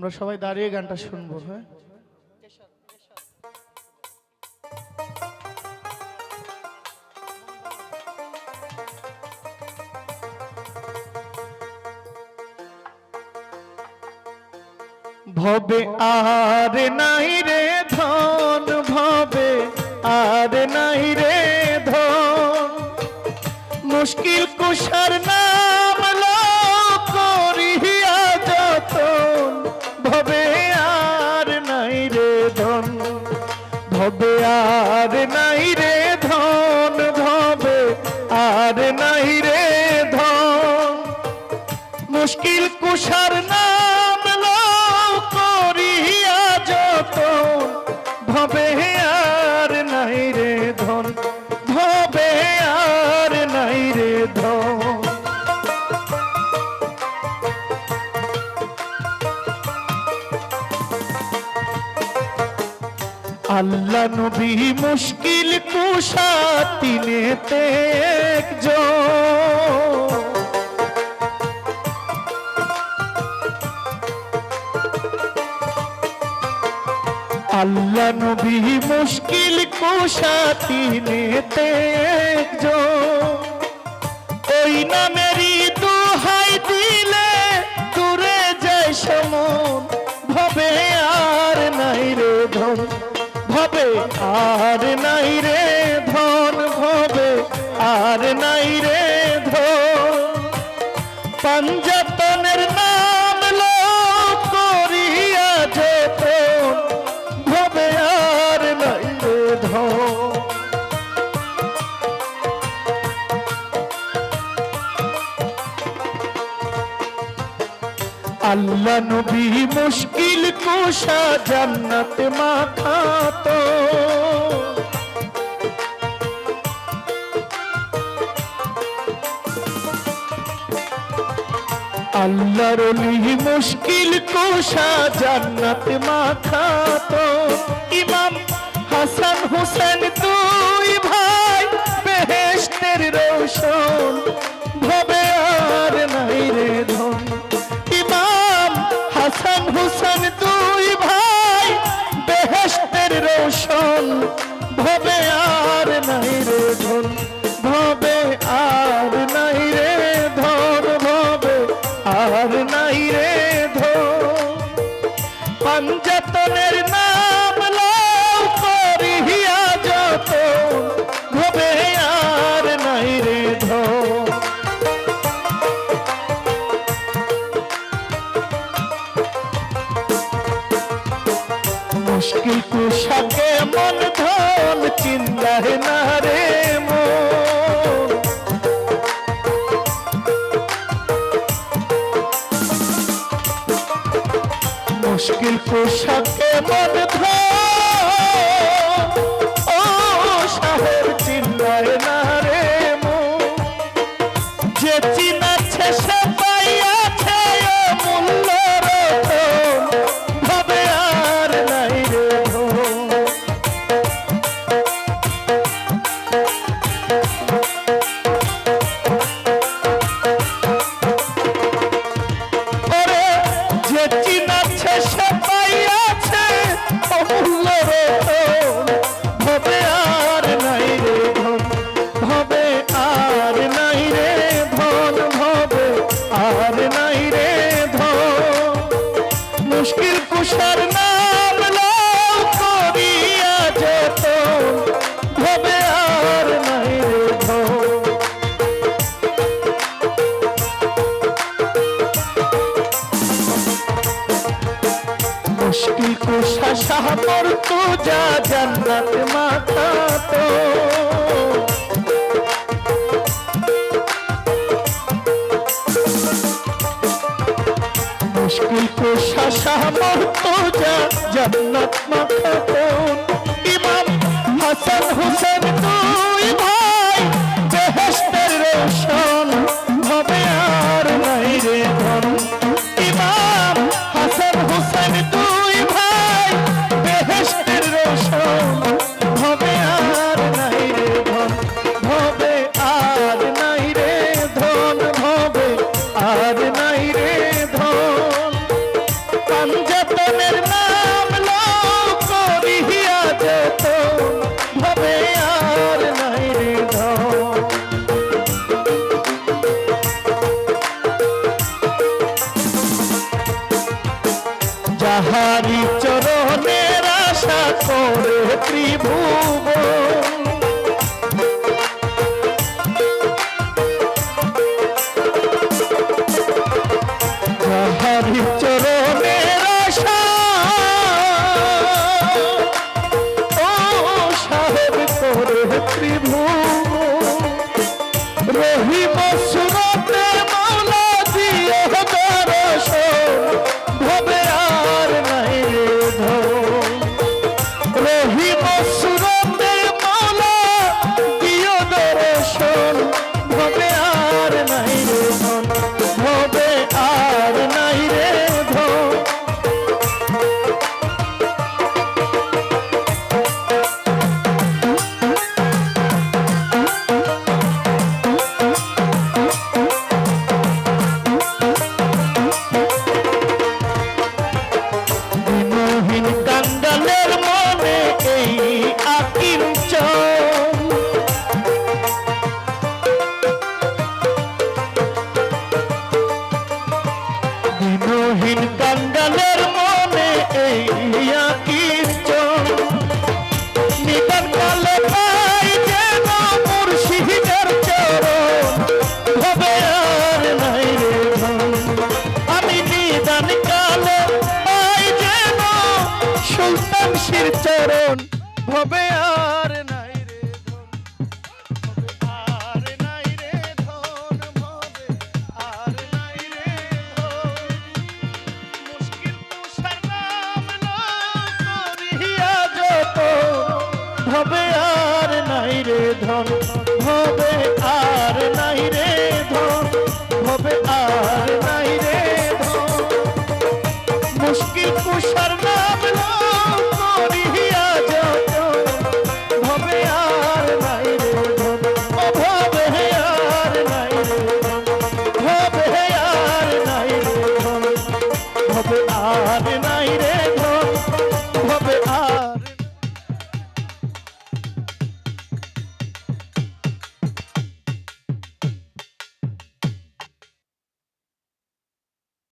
আমরা সবাই দাঁড়িয়ে গানটা শুনব হ্যাঁ? ভবে আর নাই রে ধন, ভবে আর নাই রে ধন। মুশকিল কুশার নাম কুশার নাম করিয়া যতন। ভবে আর নাই রে ধন, ভবে আর নাই রে ধন। আল্লাহ নবী মুশকিল কুশা তিনেতে একজন আল্লাহ নবী মুশকিল কুশা তিনেতে একজন ওই নামেরই দুহাই দিলে দূরে যায় সমন। ভবে আর নাই রে ধন, ভবে আর নাই রে ধন, ভবে আর নাই রে ধন। পাঞ্জাতনের আল্লাহ নবী মুশকিল কুশা জান্নাত মাখাতো আল্লাহর অলি মুশকিল কুশা জান্নাত মাখাতো ইমাম হাসান হোসেন দুই ভাই বেহেশতের রোশন। ধন চিন্তায় না রে মন। মুশকিল পোশাকে মন ধন শাহপর জন্নত তো ইমাম হাসান হোসেন ত্রিভুবন வினும் নবীর চরণ, ভবে আর নাই রে আর নাই রে ধন। ভবে আর নাই রে মুশকিল তুষার নাম করিয়া যত ভবে আর নাই রে ধন, ভবে আর নাই রে ধন, ভবে আর নাই রে ধন। মুশকিল তুষার আর